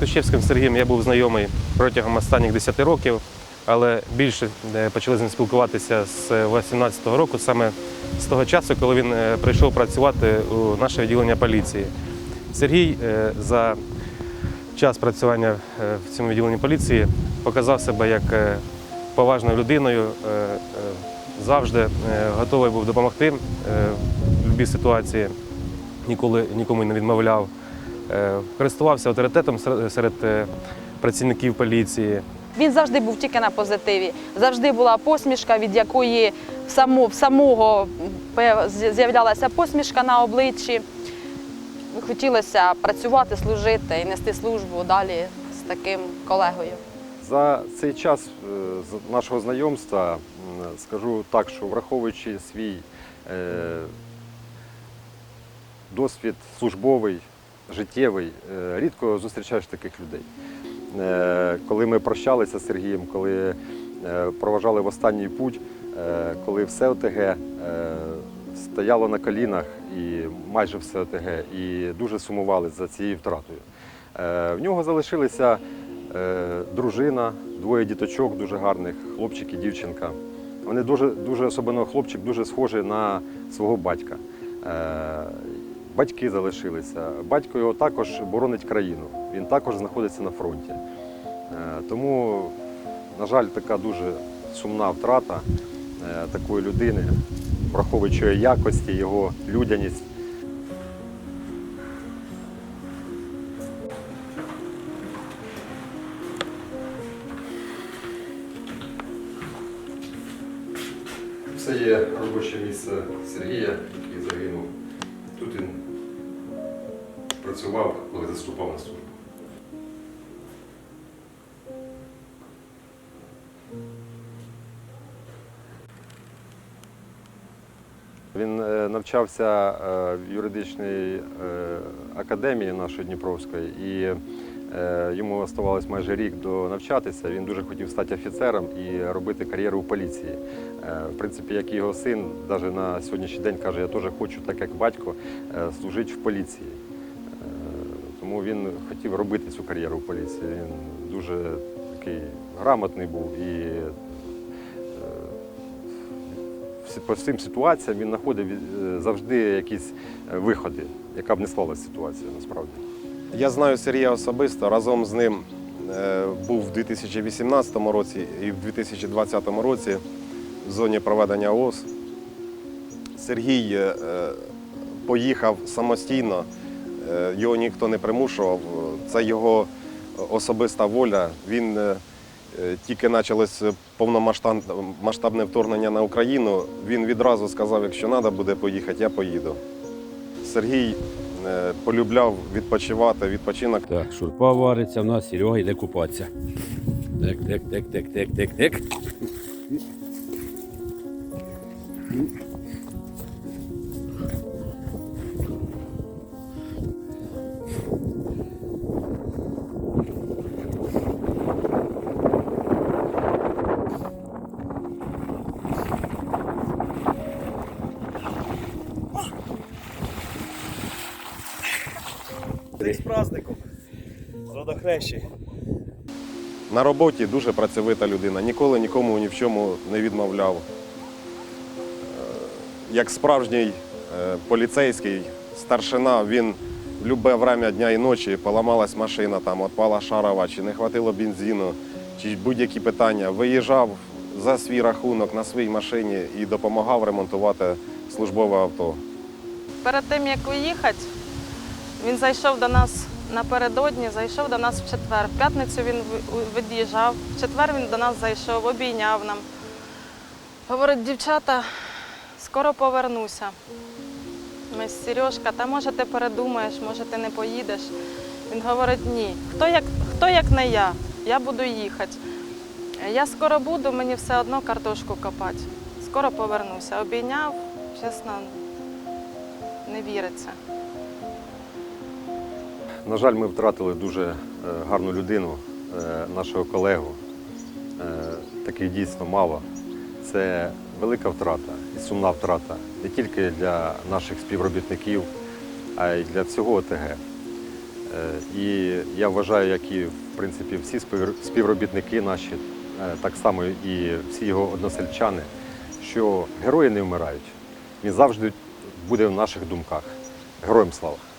Скощевським Сергієм я був знайомий протягом останніх 10 років, але більше е, почали з ним спілкуватися з 18-го року, саме з того часу, коли він е, прийшов працювати у наше відділення поліції. Сергій е, за час працювання е, в цьому відділенні поліції показав себе як е, поважною людиною, е, е, завжди е, готовий був допомогти е, в будь-якій ситуації, ніколи нікому не відмовляв. Е, Користувався авторитетом серед- е, працівників поліції. Він завжди був тільки на позитиві. Завжди була посмішка, від якої в само- в самого з'являлася посмішка на обличчі. Хотілося працювати, служити і нести службу далі з таким колегою. За цей час е, з нашого знайомства скажу так, що враховуючи свій досвід службовий, життєвий, е, рідко зустрічаєш таких людей. Е, Коли ми прощалися з Сергієм, коли е, проважали в останній путь, коли все ОТГ стояло на колінах і майже все ОТГ, і дуже сумували за цією втратою. В нього залишилися дружина, двоє діточок дуже гарних, хлопчик і дівчинка. Вони дуже, дуже особливо хлопчик дуже схожий на свого батька. Батьки залишилися. Батько його також боронить країну. Він також знаходиться на фронті. Е, Тому, на жаль, така дуже сумна втрата е, такої людини, враховуючи якості, його людяність. Це є робоче місце Сергія, який загинув. Тут він працював, коли заступав на службу. Він е, навчався е, в юридичній е, академії нашої Дніпровської, і йому оставалось майже рік до навчатися. Він дуже хотів стати офіцером і робити кар'єру у поліції. В принципі, як і його син, навіть на сьогоднішній день каже, я теж хочу, так як батько, служити в поліції. Він хотів робити цю кар'єру в поліції. Він дуже такий грамотний був і е, по всім ситуаціям він знаходив е, завжди якісь е, виходи, яка б не склалася ситуація насправді. Я знаю Сергія особисто. Разом з ним був в 2018 році і в 2020 році в зоні проведення ООС. Сергій поїхав самостійно, його ніхто не примушував. Це його особиста воля. Він е, е, тільки почалось повномасштабне вторгнення на Україну. Він відразу сказав, якщо треба буде поїхати, я поїду. Сергій е, полюбляв відпочивати, відпочинок Так, шурпа вариться в нас, Серега йде купатися. Так, так, так, так, так, так, так. З праздником. Родохрещі. На роботі дуже працьовита людина, ніколи нікому ні в чому не відмовляв. Е, Як справжній е, поліцейський, старшина, він в любе время дня і ночі поламалась машина, там, отпала шарова, чи не хватило бензину, чи будь-які питання. Виїжджав за свій рахунок на своїй машині і допомагав ремонтувати службове авто. Перед тим як виїхати, він зайшов до нас напередодні, зайшов до нас в четвер. В п'ятницю він від'їжджав, в четвер він до нас зайшов, обійняв нам. Говорить, дівчата, скоро повернуся. Ми з Сережка, та може ти передумаєш, може ти не поїдеш. Він говорить, ні, хто як, хто як не я, я буду їхати. Я скоро буду, мені все одно картошку копати. Скоро повернуся. Обійняв, чесно, не віриться. На жаль, ми втратили дуже е, гарну людину, е, нашого колегу. Е, Таких дійсно мало. Це велика втрата і сумна втрата не тільки для наших співробітників, а й для всього ОТГ. І я вважаю, як і в принципі всі співробітники наші, так само і всі його односельчани, що герої не вмирають. Він завжди буде в наших думках. Героям слава!